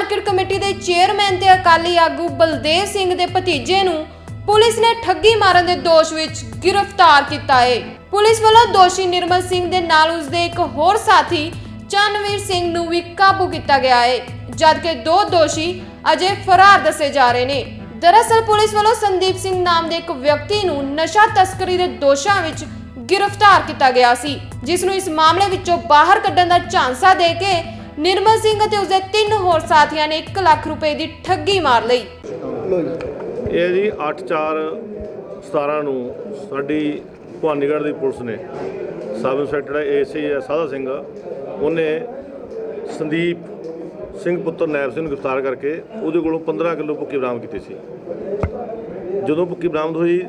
Market committee ਦੇ chairman ਤੇ ਅਕਾਲੀ ਆਗੂ ਬਲਦੇਵ ਸਿੰਘ ਦੇ ਭਤੀਜੇ ਨੂੰ ਪੁਲਿਸ ਨੇ ਠੱਗੀ ਮਾਰਨ ਦੇ ਦੋਸ਼ ਵਿੱਚ ਗ੍ਰਿਫਤਾਰ ਕੀਤਾ ਹੈ ਪੁਲਿਸ ਵੱਲੋਂ ਦੋਸ਼ੀ ਨਿਰਮਲ ਸਿੰਘ ਦੇ ਨਾਲ ਉਸਦੇ ਇੱਕ ਹੋਰ ਸਾਥੀ ਚੰਨਵੀਰ ਸਿੰਘ ਨੂੰ ਵੀ ਕਾਬੂ ਕੀਤਾ ਗਿਆ ਹੈ ਜਦਕਿ ਦੋ ਦੋਸ਼ੀ ਅਜੇ ਫਰਾਰ ਦੱਸੇ ਜਾ ਰਹੇ ਨੇ। ਦਰਅਸਲ ਪੁਲਿਸ ਵੱਲੋਂ ਸੰਦੀਪ ਸਿੰਘ ਨਾਮ ਦੇ ਇੱਕ ਵਿਅਕਤੀ ਨੂੰ ਨਸ਼ਾ ਤਸਕਰੀ ਦੇ ਦੋਸ਼ਾਂ ਵਿੱਚ ਗ੍ਰਿਫਤਾਰ ਕੀਤਾ ਗਿਆ ਸੀ, ਜਿਸ ਨੂੰ ਇਸ ਮਾਮਲੇ ਵਿੱਚੋਂ ਬਾਹਰ ਕੱਢਣ ਦਾ ਝਾਂਸਾ ਦੇ ਕੇ ਨਿਰਮਲ ਸਿੰਘ ਅਤੇ ਉਸਦੇ ਤਿੰਨ ਹੋਰ ਸਾਥੀਆਂ ਨੇ 1 ਲੱਖ ਰੁਪਏ ਦੀ ਠੱਗੀ ਮਾਰ ਲਈ। ਇਹ ਜੀ 8/4 17 ਨੂੰ ਸਾਡੀ ਭਵਾਨੀਗੜ੍ਹ ਦੀ ਪੁਲਿਸ ਨੇ ਸਬ ਇੰਸਪੈਕਟਰ ਏਸੀ ਹੈ ਸਿੰਘ, ਉਹਨੇ ਸੰਦੀਪ ਸਿੰਘ ਪੁੱਤਰ ਨੈਬ ਸਿੰਘ ਨੂੰ ਗ੍ਰਿਫਤਾਰ ਕਰਕੇ ਉਹਦੇ ਕੋਲੋਂ 15 ਕਿਲੋ ਭੁੱਕੀ ਬਰਾਮਦ ਕੀਤੀ ਸੀ। ਜਦੋਂ ਭੁੱਕੀ ਬਰਾਮਦ ਹੋਈ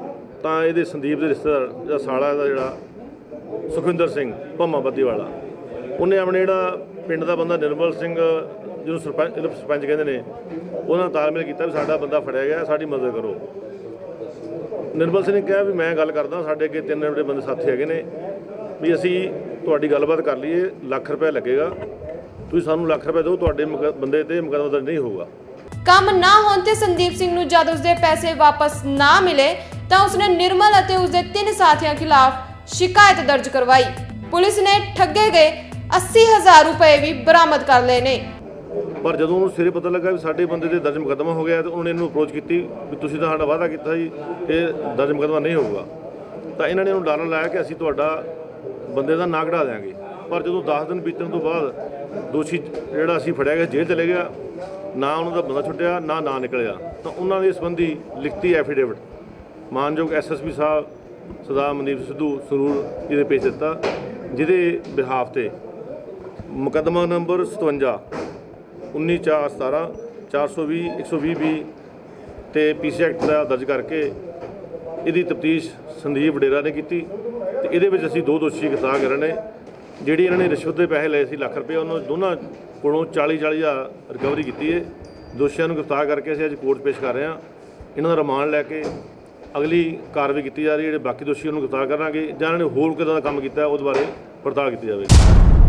ਤਾਂ ਇਹਦੇ ਸੰਦੀਪ ਦੇ ਰਿਸ਼ਤੇਦਾਰ ਜਿਹੜਾ ਸਾਲਾ ਦਾ ਜਿਹੜਾ ਸੁਖਵਿੰਦਰ ਸਿੰਘ ਭੰਮਾਪਤੀ ਵਾਲਾ ਉਹਨੇ ਆਪਣੇ ਜਿਹੜਾ ਪਿੰਡ ਦਾ ਬੰਦਾ ਨਿਰਮਲ ਸਿੰਘ, ਜਿਹਨੂੰ ਸਰਪੰਚ ਇਹਨੂੰ ਸਰਪੰਚ ਕਹਿੰਦੇ ਨੇ, ਉਹਨਾਂ ਨਾਲ ਤਾਲਮੇਲ ਕੀਤਾ ਵੀ ਸਾਡਾ ਬੰਦਾ ਫੜਿਆ ਗਿਆ, ਸਾਡੀ ਮਦਦ ਕਰੋ। ਨਿਰਮਲ ਸਿੰਘ ਨੇ ਕਿਹਾ ਵੀ ਮੈਂ ਗੱਲ ਕਰਦਾ, ਸਾਡੇ ਅੱਗੇ ਤਿੰਨ ਜਿਹੜੇ ਬੰਦੇ ਸਾਥੀ ਹੈਗੇ ਨੇ, ਵੀ ਅਸੀਂ ਤੁਹਾਡੀ ਗੱਲਬਾਤ ਕਰ ਲਈਏ, ਲੱਖ ਰੁਪਏ ਲੱਗੇਗਾ। ਤੁਸੀਂ ਸਾਨੂੰ ਲੱਖ ਰੁਪਏ ਦਿਓ, ਤੁਹਾਡੇ ਬੰਦੇ ਤੇ ਮੁਕੱਦਮਾ ਦਰਜ ਨਹੀਂ ਹੋਊਗਾ। ਕੰਮ ਨਾ ਹੋਣ ਤੇ ਸੰਦੀਪ ਸਿੰਘ ਨੂੰ ਜਦ ਉਸਦੇ ਪੈਸੇ ਵਾਪਸ ਨਾ ਮਿਲੇ, ਤਾਂ ਉਸਨੇ ਨਿਰਮਲ ਅਤੇ ਉਸਦੇ ਤਿੰਨ ਸਾਥੀਆਂ ਖਿਲਾਫ ਸ਼ਿਕਾਇਤ ਦਰਜ ਕਰਵਾਈ। ਪੁਲਿਸ ਨੇ ਠੱਗੇ ਗਏ 80000 ਰੁਪਏ ਵੀ ਬਰਾਮਦ ਕਰ ਲਏ ਨੇ। ਪਰ ਜਦੋਂ ਉਹਨੂੰ ਸਿਰੇ ਪਤਾ ਲੱਗਾ ਵੀ ਸਾਡੇ ਬੰਦੇ ਦੇ ਦਰਜ ਮੁਕੱਦਮਾ ਹੋ ਗਿਆ ਤਾਂ ਨੇ ਇਹਨੂੰ ਅਪਰੋਚ ਕੀਤੀ ਵੀ ਤੁਸੀਂ ਤਾਂ ਸਾਡਾ ਵਾਅਦਾ ਕੀਤਾ ਜੀ, ਇਹ ਦਰਜ ਮੁਕੱਦਮਾ ਨਹੀਂ ਹੋਊਗਾ। ਤਾਂ ਇਹਨਾਂ ਨੇ ਉਹਨੂੰ ਡਰ ਲਾਇਆ ਕਿ ਅਸੀਂ ਤੁਹਾਡਾ ਬੰਦੇ ਦਾ ਨਾਂ ਕਢਾ ਦਿਆਂਗੇ। ਪਰ ਜਦੋਂ 10 ਦਿਨ ਬੀਤਣ ਤੋਂ ਬਾਅਦ ਦੋਸ਼ੀ ਜਿਹੜਾ ਅਸੀਂ ਫੜਿਆ ਗਿਆ, ਜੇਲ੍ਹ ਚਲੇ ਗਿਆ, ਨਾ ਉਹਨਾਂ ਦਾ ਬੰਦਾ ਛੁੱਟਿਆ, ਨਾ ਨਾ ਨਿਕਲਿਆ। ਤਾਂ ਉਹਨਾਂ ਦੇ ਸੰਬੰਧੀ ਲਿਖਤੀ ਐਫੀਡੇਵਿਟ ਮਾਨਯੋਗ ਐਸਐਸਪੀ ਸਾਹਿਬ, ਸਰਦਾਰ ਮਨਦੀਪ ਸਿੱਧੂ ਸਰੂਰ ਇਹਦੇ ਪੇਸ਼ ਦਿੱਤਾ, ਜਿਹਦੇ ਬਿਹਾਫ ਤੇ ਮੁਕੱਦਮਾ ਨੰਬਰ 57 19417 420 120 ਬੀ ਤੇ ਪੀਸੀ ਐਕਟ ਦਾ ਦਰਜ ਕਰਕੇ ਇਹਦੀ ਤਫਤੀਸ਼ ਸੰਦੀਪ ਵਡੇਰਾ ਨੇ ਕੀਤੀ ਤੇ ਇਹਦੇ ਵਿੱਚ ਅਸੀਂ ਦੋ ਦੋਸ਼ੀ ਗ੍ਰਿਫਤਾਰ ਕਰ ਨੇ, ਜਿਹੜੀ ਇਹਨਾਂ ਨੇ ਰਿਸ਼ਵਤ ਦੇ ਪੈਸੇ ਲਏ ਸੀ ਲੱਖ ਰੁਪਏ, ਉਹਨਾਂ ਦੋਨਾਂ ਕੋਲੋਂ 40 40 ਹਜ਼ਾਰ ਰਿਕਵਰੀ ਕੀਤੀ ਹੈ। ਦੋਸ਼ੀਆਂ ਨੂੰ ਗ੍ਰਿਫਤਾਰ ਕਰਕੇ ਅਸੀਂ ਅੱਜ ਕੋਰਟ ਪੇਸ਼ ਕਰ ਰਹੇ ਹਾਂ। ਇਹਨਾਂ ਦਾ ਰਿਮਾਂਡ ਲੈ ਕੇ ਅਗਲੀ ਕਾਰਵਾਈ ਕੀਤੀ ਜਾ ਰਹੀ ਹੈ, ਜਿਹੜੇ ਬਾਕੀ ਦੋਸ਼ੀ ਉਹਨੂੰ ਗ੍ਰਿਫਤਾਰ ਕਰਾਂਗੇ ਜਾਂ ਇਹਨਾਂ ਨੇ ਹੋਰ ਕਿੱਦਾਂ ਦਾ ਕੰਮ ਕੀਤਾ, ਉਹਦੇ ਬਾਰੇ ਪੜਤਾਲ ਕੀਤੀ ਜਾਵੇਗੀ।